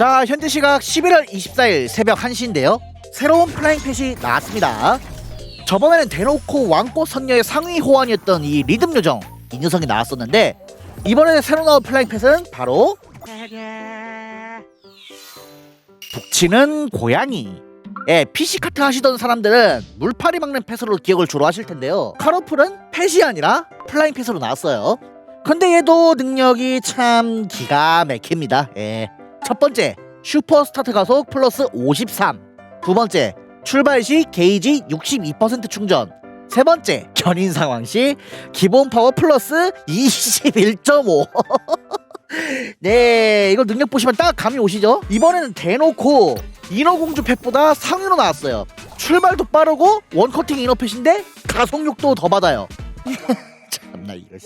자 현재 시각 11월 24일 새벽 1시인데요. 새로운 플라잉 펫이 나왔습니다. 저번에는 대놓고 왕꽃 선녀의 상위 호환이었던 이 리듬 요정 이 녀석이 나왔었는데 이번에 새로 나온 플라잉 펫은 바로 북치는 고양이 예, PC카트 하시던 사람들은 물파리 막는 펫으로 기억을 주로 하실 텐데요. 카로플은 펫이 아니라 플라잉 펫으로 나왔어요. 근데 얘도 능력이 참 기가 막힙니다. 예. 첫 번째 슈퍼 스타트 가속 플러스 53. 두 번째 출발 시 게이지 62% 충전. 세 번째 견인 상황 시 기본 파워 플러스 21.5. 네, 이거 능력 보시면 딱 감이 오시죠? 이번에는 대놓고 인어공주 펫보다 상위로 나왔어요. 출발도 빠르고 원커팅 인어펫인데 가속력도 더 받아요. 참나 이거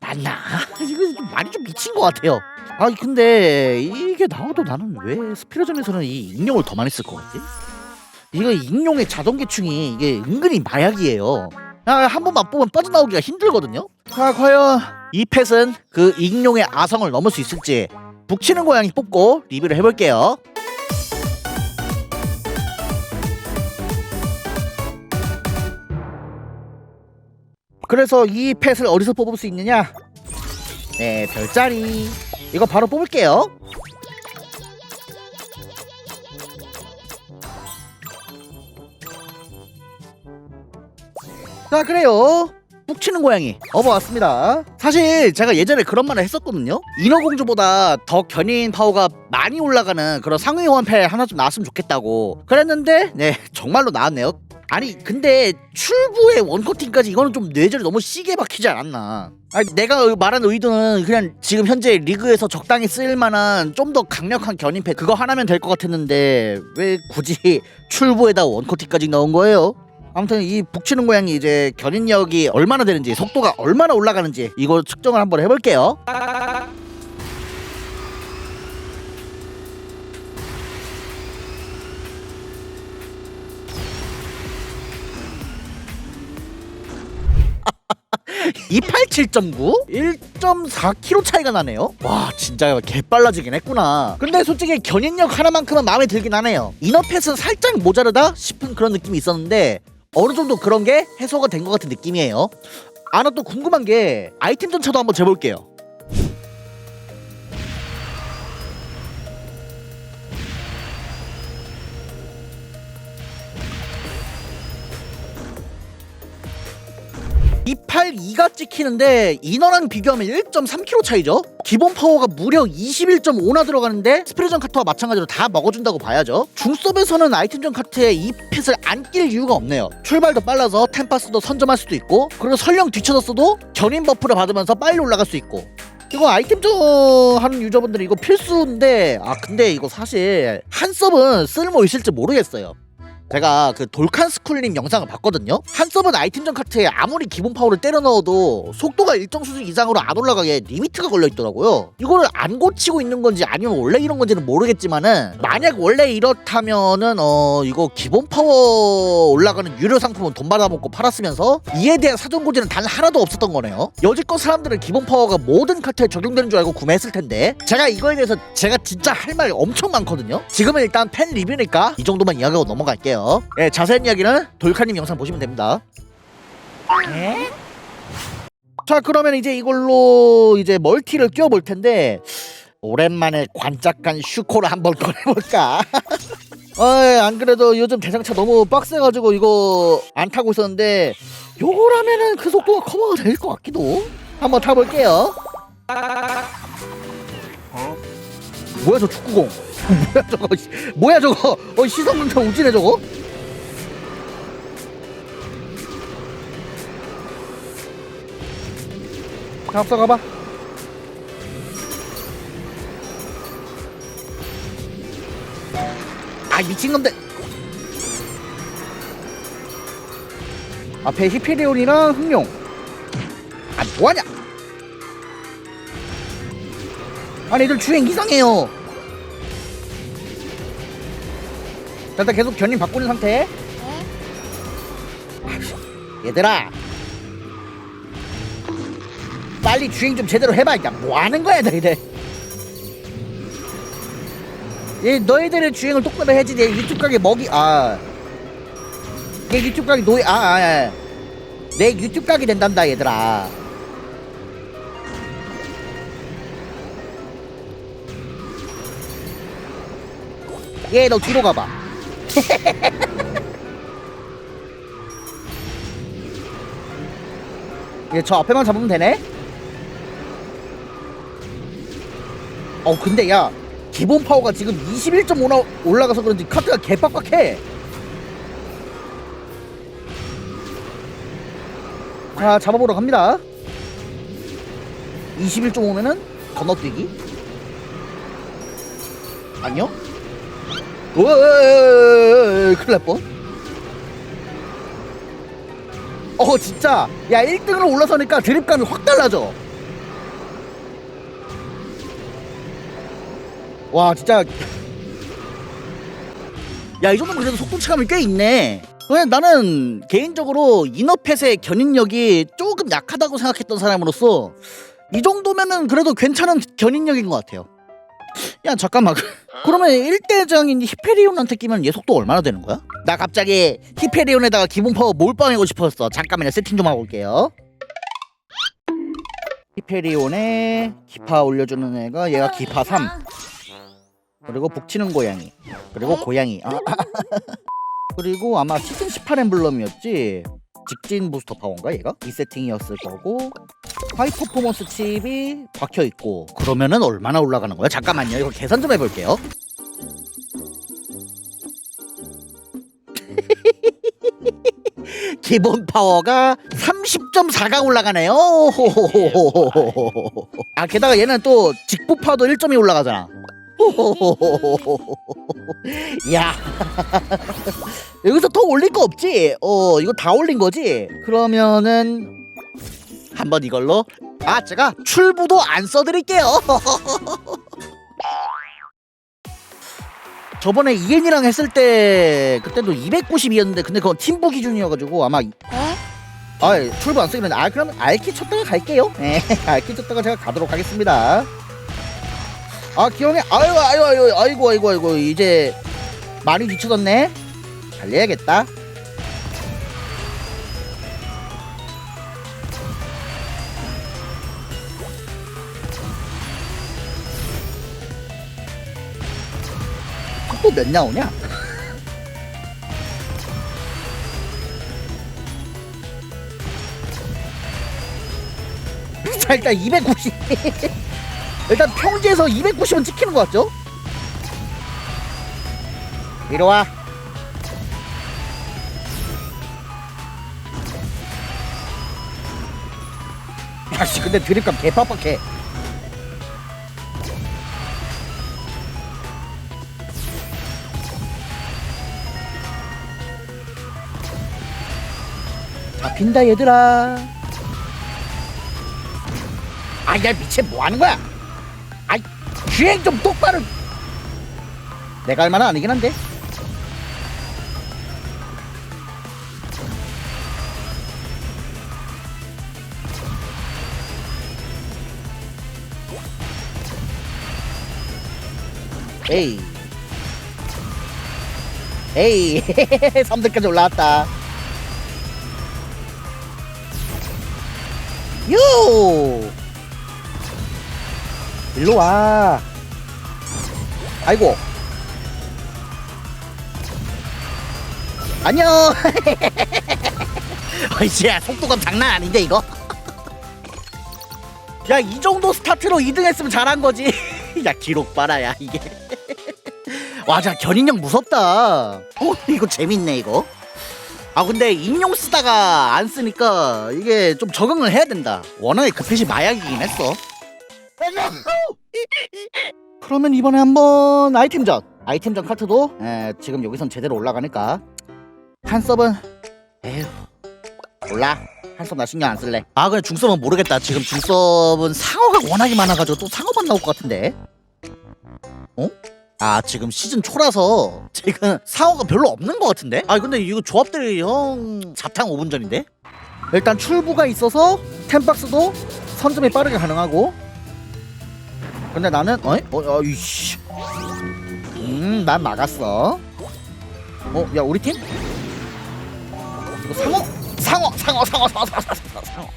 맞나? 이거 좀 많이 좀 미친 것 같아요. 아 근데 이게 나와도 나는 왜 스피러점에서는 이 익룡을 더 많이 쓸 것 같지? 이거 익룡의 자동 개충이 이게 은근히 마약이에요. 야, 한 번만 뽑으면 빠져나오기가 힘들거든요. 자 과연 이 펫은 그 익룡의 아성을 넘을 수 있을지 북치는 고양이 뽑고 리뷰를 해볼게요. 그래서 이 펫을 어디서 뽑을 수 있느냐? 네, 별자리. 이거 바로 뽑을게요. 자, 그래요. 푹치는 고양이 업어왔습니다. 사실 제가 예전에 그런 말을 했었거든요. 인어공주보다 더 견인 파워가 많이 올라가는 그런 상위 호환 패 하나 좀 나왔으면 좋겠다고 그랬는데 네 정말로 나왔네요. 아니 근데 출구에 원커팅까지 이거는 좀 뇌절이 너무 시게 박히지 않았나 아니 내가 말한 의도는 그냥 지금 현재 리그에서 적당히 쓸만한 좀 더 강력한 견인패 그거 하나면 될 것 같았는데 왜 굳이 출구에다 원커팅까지 넣은 거예요? 아무튼 이 북치는 고양이 이제 견인력이 얼마나 되는지 속도가 얼마나 올라가는지 이걸 측정을 한번 해볼게요 (287.9) 1.4kg 차이가 나네요? 와 진짜 개빨라지긴 했구나. 근데 솔직히 견인력 하나만큼은 마음에 들긴 하네요. 이너펫은 살짝 모자르다 싶은 그런 느낌이 있었는데 어느 정도 그런 게 해소가 된 것 같은 느낌이에요. 아나 또 궁금한 게 아이템 전차도 한번 재볼게요 282가 찍히는데 인어랑 비교하면 1.3kg 차이죠. 기본 파워가 무려 21.5나 들어가는데 스피리전 카트와 마찬가지로 다 먹어준다고 봐야죠. 중섭에서는 아이템전 카트에 이 핏을 안 낄 이유가 없네요. 출발도 빨라서 템파스도 선점할 수도 있고 그리고 설령 뒤쳐졌어도 견인 버프를 받으면서 빨리 올라갈 수 있고. 이거 아이템전 하는 유저분들이 이거 필수인데 아 근데 이거 사실 한 서브는 쓸모 있을지 모르겠어요 제가 그 돌칸 스쿨님 영상을 봤거든요. 한 서브는 아이템전 카트에 아무리 기본 파워를 때려 넣어도 속도가 일정 수준 이상으로 안 올라가게 리미트가 걸려 있더라고요. 이거를 안 고치고 있는 건지 아니면 원래 이런 건지는 모르겠지만은 만약 원래 이렇다면은 어 이거 기본 파워 올라가는 유료 상품은 돈 받아먹고 팔았으면서 이에 대한 사전 고지는 단 하나도 없었던 거네요. 여지껏 사람들은 기본 파워가 모든 카트에 적용되는 줄 알고 구매했을 텐데 제가 이거에 대해서 제가 진짜 할 말이 엄청 많거든요. 지금은 일단 팬 리뷰니까 이 정도만 이야기하고 넘어갈게요. 예, 자세한 이야기는 돌카님 영상 보시면 됩니다. 자, 그러면 이제 이걸로 이제 멀티를 끼워볼 텐데 오랜만에 관짝한 슈코를 한번 꺼내볼까? 아, 안 그래도 요즘 대장차 너무 빡세가지고 이거 안 타고 있었는데 요거라면은 그 속도가 커버가 될 것 같기도. 한번 타볼게요. 뭐야 저 축구공? 뭐야 저거? 씨. 뭐야 저거? 어 시선 능차 우지네 저거? 자, 앞서 가봐. 아 미친놈들. 앞에 히페리온이랑 흑룡. 아 뭐하냐? 아니 애들 주행 이상해요. 자, 일단 계속 견인 바꾸는 상태. 얘들아. 빨리 주행 좀 제대로 해봐. 야, 뭐 하는 거야, 너희들? 얘 너희들의 주행을 똑바로 해야지 내 유튜브 가게 먹이 아내 유튜브 가게 노예 아내 아, 아. 내 유튜브 가게 된단다 얘들아 얘 너 뒤로 가봐. 얘 저 앞에만 잡으면 되네? 어 근데 야 기본 파워가 지금 21.5나 올라가서 그런지 카드가 개빡빡해. 자 잡아보러 갑니다. 21.5면은 건너뛰기. 아니 요으 큰일 날 뻔. 어 진짜. 야 1등으로 올라서니까 드립감이 확 달라져. 와 진짜. 야 이 정도면 그래도 속도체감이 꽤 있네. 그냥 나는 개인적으로 이너펫의 견인력이 조금 약하다고 생각했던 사람으로서 이 정도면은 그래도 괜찮은 견인력인 것 같아요 야 잠깐만. 그러면 1대장인 히페리온한테 끼면 얘 속도 얼마나 되는 거야? 나 갑자기 히페리온에다가 기본 파워 몰빵하고 싶었어. 잠깐만요. 세팅 좀 하고 올게요. 히페리온에 기파 올려주는 애가 얘가 기파 3 그리고 북치는 고양이. 그리고 고양이. 아, 그리고 아마 시즌 18 엠블럼이었지 직진 부스터 파워인가 얘가? 이 세팅이었을 거고 하이 퍼포먼스 칩이 박혀 있고 그러면은 얼마나 올라가는 거야? 잠깐만요. 이거 계산 좀 해볼게요. 기본 파워가 30.4가 올라가네요. 아 게다가 얘는 또 직부파도 1점이 올라가잖아. 야 여기서 더 올릴 거 없지? 어 이거 다 올린 거지? 그러면은 한번 이걸로. 아 제가 출부도 안 써드릴게요. 저번에 이엔이랑 했을 때 그때도 290이었는데 근데 그건 팀부 기준이어가지고 아마 이- 아 출부 안 쓰기는 아 그러면 알키 쳤다가 갈게요. 네 알키 쳤다가 제가 가도록 하겠습니다. 아 기영이 아유 아유 아유 아이고 아이고 아이고. 이제 많이 뒤쳐졌네 달려야겠다 속도 몇 나오냐 자 일단 290 일단 평지에서 290은 찍히는 것 같죠? 이리 와. 아씨 근데 드립감 개빡빡해. 잡힌다 얘들아. 아야 미체 뭐 하는 거야? 아이 주행 좀 똑바로. 내가 할 만은 아니긴 한데. 에이. 에이. 3등까지 올라왔다. 요! 일로 와. 아이고. 안녕. 어이씨야 속도감 장난 아닌데 이거. 야 이 정도 스타트로 2등 했으면 잘한 거지. 야 기록 봐라 야 이게. 와자 견인력 무섭다. 어 이거 재밌네 이거. 아 근데 인용 쓰다가 안 쓰니까 이게 좀 적응을 해야 된다. 워낙에 그 펫이 마약이긴 했어. 그러면 이번에 한번 아이템전 아이템전 카트도 에, 지금 여기선 제대로 올라가니까 한 섭은 에휴 몰라 한 섭 나 신경 안 쓸래 아 그래 중섭은 모르겠다 지금 중섭은 상어가 워낙에 많아가지고 또 상어만 나올 것 같은데 어? 아 지금 시즌 초라서 지금 상어가 별로 없는 것 같은데 아 근데 이거 조합들이 형 자탕 5분 전인데 일단 출부가 있어서 템박스도 선점이 빠르게 가능하고 근데 나는 어이? 어, 어, 이씨 음, 난 막았어. 어, 야, 우리 팀? 이거 상어? 상어, 상어, 상어, 상어, 상어, 상어, 상어.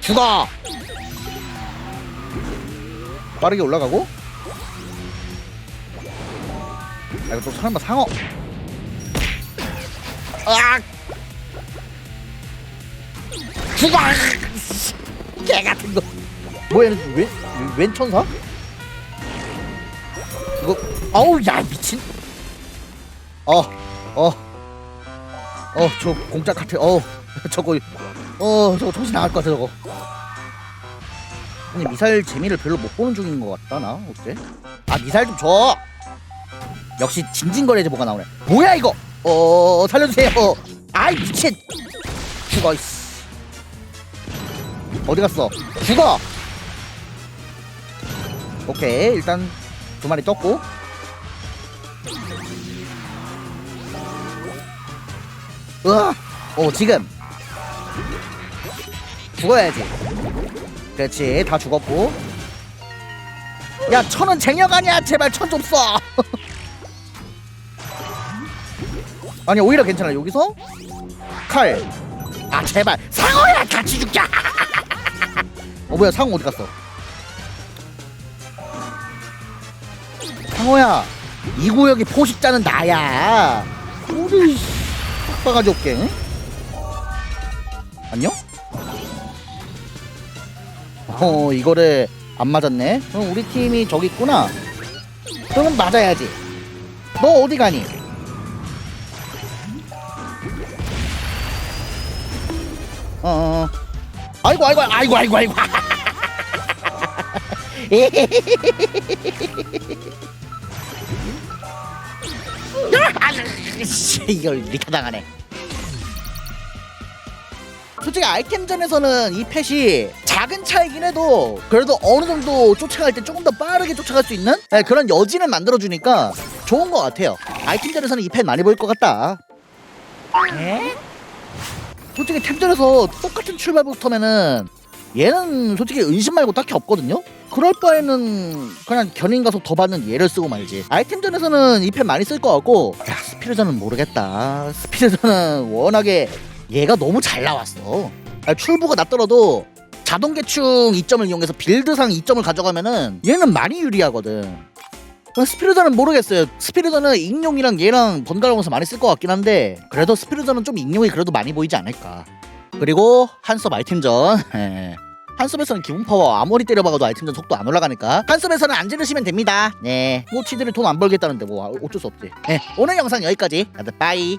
죽어! 빠르게 올라가고. 아, 이거 또 설마 상어. 으악! 죽어! 개 같은 거. 뭐야, 웬, 웬 천사? 이거, 아우, 야, 미친. 어, 어, 어, 저 공짜 카트, 어, 저거, 어, 저거 정신 나갈 것 같아, 저거. 아니, 미사일 재미를 별로 못 보는 중인 것 같다, 나, 어째? 아, 미사일 좀 줘! 역시 징징거리지 뭐가 나오네. 뭐야, 이거! 어, 살려주세요. 아이, 미친! 죽어. 어디 갔어? 죽어! 오케이, 일단 두 마리 떴고. 으아! 어 지금 죽어야지 그렇지 다 죽었고 야 천은 아니야 제발 천 좀써 아니 오히려 괜찮아. 여기서 칼 아 제발. 상어야 같이 죽자. 어 뭐야 상어 어디 갔어? 상어야 이 구역의 포식자는 나야. 우리 빡가지 올게 응? 안녕? 어 이거를 안 맞았네. 그럼 우리 팀이 저기 있구나. 그럼 맞아야지. 너 어디 가니? 어, 어. 아이고 아이고 아이고 아이고 아이고 씨, 이걸 이렇게 당하네. 솔직히 아이템전에서는 이 펫이 작은 차이긴 해도 그래도 어느 정도 쫓아갈 때 조금 더 빠르게 쫓아갈 수 있는 네, 그런 여지는 만들어주니까 좋은 것 같아요. 아이템전에서는 이 펫 많이 보일 것 같다. 에? 솔직히 템전에서 똑같은 출발 부스터면은 얘는 솔직히 은신 말고 딱히 없거든요? 그럴 바에는 그냥 견인 가속 더 받는 얘를 쓰고 말지. 아이템전에서는 이 펜 많이 쓸 것 같고 야 스피르전은 모르겠다. 스피르전은 워낙에 얘가 너무 잘 나왔어. 아, 출부가 낮더라도 자동 개충 2점을 이용해서 빌드상 2점을 가져가면은 얘는 많이 유리하거든. 어, 스피르전은 모르겠어요. 스피르전은 익룡이랑 얘랑 번갈아가면서 많이 쓸 것 같긴 한데 그래도 스피르전은 좀 익룡이 그래도 많이 보이지 않을까. 그리고 한섭 아이템전. 예. 한섭에서는 기본 파워 아무리 때려박아도 아이템전 속도 안 올라가니까 한섭에서는 안 지르시면 됩니다. 네. 뭐 지들이 돈 안 벌겠다는데 뭐 어쩔 수 없지. 네. 오늘 영상 여기까지. 다들 빠이.